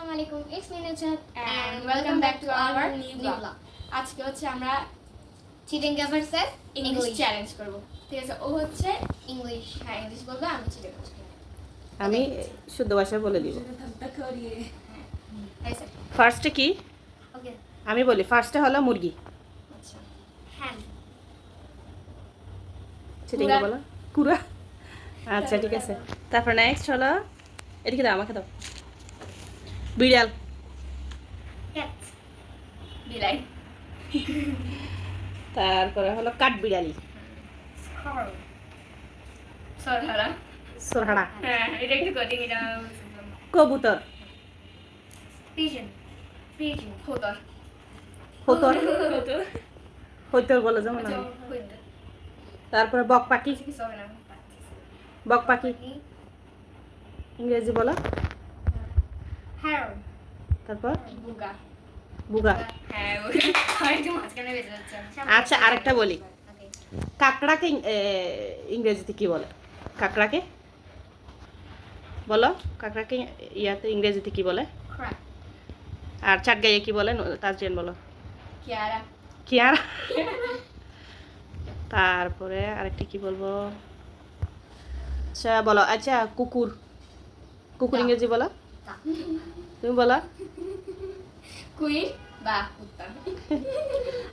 আসসালামু আলাইকুম it's me Nujat and welcome back to our new vlog. আজকে হচ্ছে আমরা ভার্সেস ইংলিশ ইংলিশ চ্যালেঞ্জ করব। ঠিক আছে ও হচ্ছে ইংলিশ হ্যাঁ ইংলিশ বলবে আমি চিটিং আমি শুদ্ধ ভাষায় বলে দিব। ফার্স্টে কি? ওকে আমি বলি ফার্স্টে হলো মুরগি। আচ্ছা। সেটা বলো। কুড়া? আচ্ছা ঠিক আছে। তারপর নেক্সট হলো এদিকে দাও আমাকে দাও। বিড়াল। বিলাই তারপরে হলো কাঠ বিড়ালি এটা কবুতর। হইতর বলে যেমন। তারপরে বক পাখি বক পাখি ইংরেজি বলো। হ্যারো তারপর? বুগা। বুগা। হ্যাঁ আচ্ছা আরেকটা বলি। কাঁকড়াকে ইংরেজিতে কি বলে? কাকড়াকে? বলো কাকড়াকে ইয়াতে ইংরেজিতে কি বলে? আর চাট গাইয়ে কি বলে? তাজরিয়ান বলো। কিয়ারা। তারপরে আরেকটা কি বলব? আচ্ছা বলো আচ্ছা কুকুর। কুকুর ইংরেজি বলো। তুমি বলো। কুইন বা কুত্তা।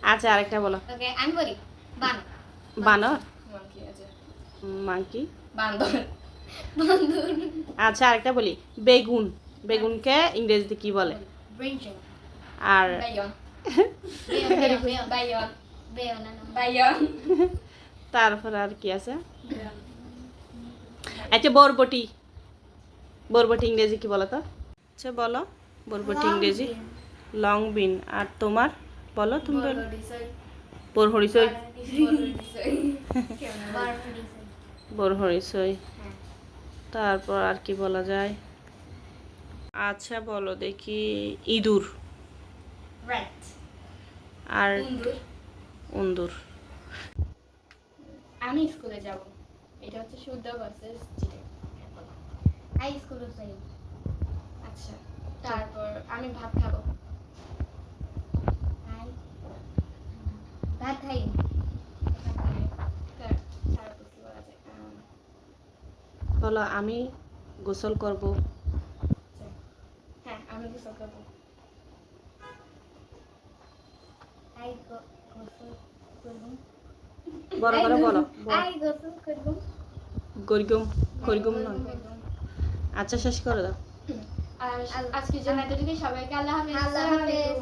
আচ্ছা আরেকটা বলো। ওকে আমি বলি বান বানর? মাংকি আছে। মাংকি বান্দর। বান্দর আচ্ছা আরেকটা বলি। বেগুন। বেগুনকে ইংরেজিতে কি বলে? ব্রিঞ্জন আর তারপর আর কি আছে? আচ্ছা বরবটি। বরবটি ইংরেজি কি বলো তো? আচ্ছা বলো। বরবটি ইংরেজি। লং বিন। আর তোমার? বলো তুমি বলো। বরহরিসই বরহরিসই তারপর আর কি বলা যায়? আচ্ছা বলো দেখি। ইঁদুর। রেড আর উন্দুর আমি স্কুলে যাব। এটা হচ্ছে শুদ্ধ ভার্সেস হাই স্কুল আচ্ছা তারপর আমি ভাত খাব। ভাত খাই। কি বলা আম, গোসল করব। হ্যাঁ আমি গোসল করব। হাই গোসল করব। বড় করে বলো হাই গোসল করব। গরিগুম গরিগুম নয়। আচ্ছা শেষ করে দাও। আর আজকের জন্য এতটুকুই সবাইকে আল্লাহ হাফেজ। আল্লাহ হাফেজ।